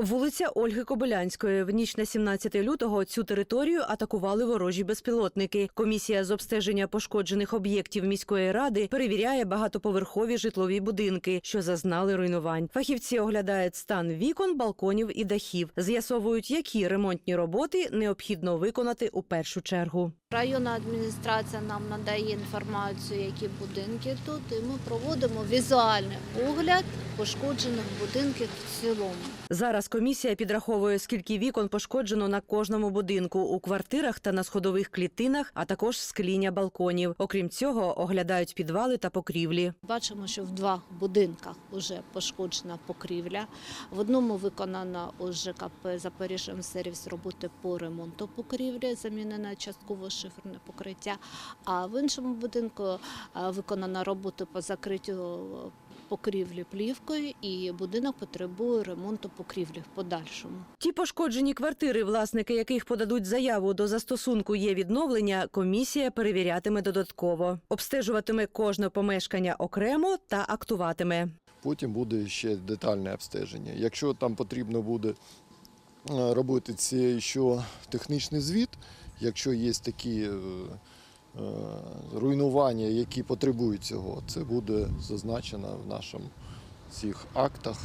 Вулиця Ольги Кобилянської. В ніч на 17 лютого цю територію атакували ворожі безпілотники. Комісія з обстеження пошкоджених об'єктів міської ради перевіряє багатоповерхові житлові будинки, що зазнали руйнувань. Фахівці оглядають стан вікон, балконів і дахів, з'ясовують, які ремонтні роботи необхідно виконати у першу чергу. Районна адміністрація нам надає інформацію, які будинки тут, і ми проводимо візуальний огляд пошкоджених будинків в цілому. Зараз комісія підраховує, скільки вікон пошкоджено на кожному будинку у квартирах та на сходових клітинах, а також скління балконів. Окрім цього, оглядають підвали та покрівлі. Бачимо, що в двох будинках вже пошкоджена покрівля. В одному виконано у ЖКП Запоріжжям сервіс роботи по ремонту покрівлі, замінено частково шиферне покриття. А в іншому будинку е, виконано роботи по закриттю покрівлі плівкою, і будинок потребує ремонту покрівлі в подальшому. Ті пошкоджені квартири, власники яких подадуть заяву до застосунку є відновлення, комісія перевірятиме додатково, обстежуватиме кожне помешкання окремо та актуватиме. Потім буде ще детальне обстеження. Якщо там потрібно буде е, робити це ще технічний звіт, якщо є такі е, е, руйнування, які потребують цього, це буде зазначено в нашому цих актах.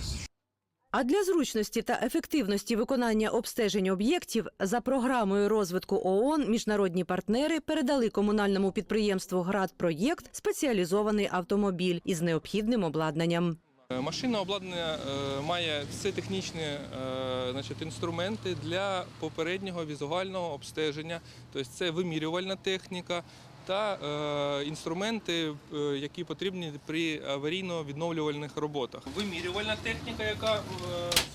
А для зручності та ефективності виконання обстежень об'єктів за програмою розвитку ООН міжнародні партнери передали комунальному підприємству «Градпроєкт» спеціалізований автомобіль із необхідним обладнанням. Е, Машина обладнання е, має всі технічні е, значить, інструменти для попереднього візуального обстеження, тобто це вимірювальна техніка та інструменти, які потрібні при аварійно-відновлювальних роботах. Вимірювальна техніка, яка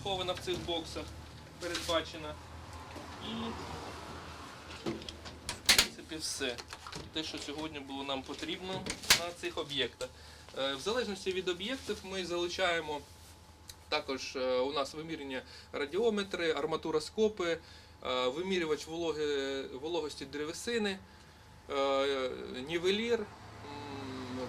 схована в цих боксах, передбачена. І в принципі все. Те, що сьогодні було нам потрібно на цих об'єктах. Е, В залежності від об'єктів ми залучаємо також е, у нас вимірення радіометри, арматуроскопи, е, вимірювач вологості древесини, нівелір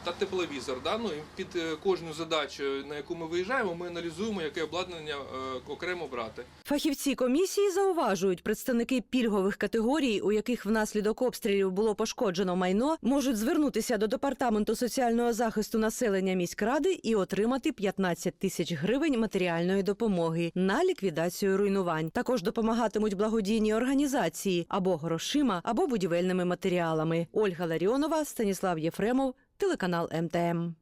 та тепловізор. Да? Ну, і під е, кожну задачу, на яку ми виїжджаємо, ми аналізуємо, яке обладнання е, окремо брати. Фахівці комісії зауважують, представники пільгових категорій, у яких внаслідок обстрілів було пошкоджено майно, можуть звернутися до департаменту соціального захисту населення міськради і отримати 15 тисяч гривень матеріальної допомоги на ліквідацію руйнувань. Також допомагатимуть благодійні організації або грошима, або будівельними матеріалами. Ольга Ларіонова, Станіслав Єфремов, телеканал МТМ.